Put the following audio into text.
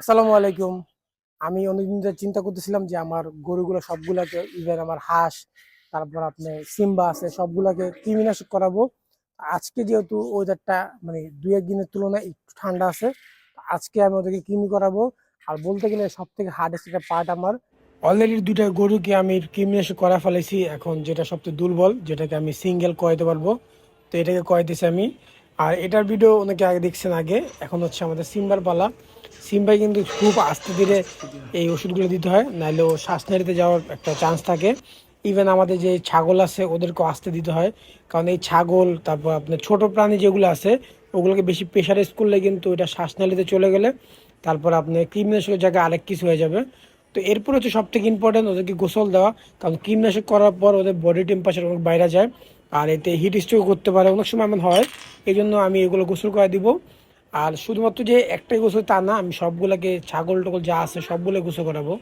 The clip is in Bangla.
আসসালামু আলাইকুম। আমি অনেকদিন ধরে চিন্তা করতেছিলাম যে আমার গরুগুলো সবগুলাকে ইভেন আমার হাঁস, তারপর আপনার সিম্বা আছে, সবগুলাকে কৃমিনাশক করাবো। আজকে যেহেতু ওয়েদারটা মানে দুই একদিনের তুলনায় একটু ঠান্ডা আছে আজকে আমি ওদেরকে কৃমি করাবো। আর বলতে গেলে সব থেকে হার্ডেস্ট একটা পার্ট আমার অলরেডি দুইটা গরুকে আমি কৃমিনাশক করা ফেলেছি, এখন যেটা সবচেয়ে দুর্বল, যেটাকে আমি সিঙ্গেল করাইতে পারব। তো এটাকে করাইতেছি আমি। আর এটার ভিডিও অনেকে আগে দেখছেন আগে, এখন হচ্ছে আমাদের সিম্বার পালা। সিম্বাই কিন্তু খুব আস্তে ধীরে এই ওষুধগুলো দিতে হয় নাহলে ও যাওয়ার একটা চান্স থাকে। ইভেন আমাদের যে ছাগল আছে, ওদেরকেও আস্তে দিতে হয়। কারণ এই ছাগল, তারপর আপনার ছোট প্রাণী যেগুলো আছে, ওগুলোকে বেশি প্রেশারে করলে কিন্তু এটা শ্বাসনালীতে চলে গেলে তারপর আপনার কৃমিনাশকের জায়গায় আরেক কিছু হয়ে যাবে। তো এরপর হচ্ছে সব থেকে ইম্পর্টেন্ট ওদেরকে গোসল দেওয়া। কারণ কৃমিনাশক করার পর ওদের বডি টেম্পারেচার অনেক বাইরে যায়। আর এতে হিট স্ট্রোক করতে পারে, অনেক সময় এমন হয়। এই জন্য আমি এগুলো গোসল করে দিব। আর শুধুমাত্র যে একটাই গোসল তা না, আমি সবগুলোকে ছাগল টগল যা আছে সবগুলো গোসল করাবো।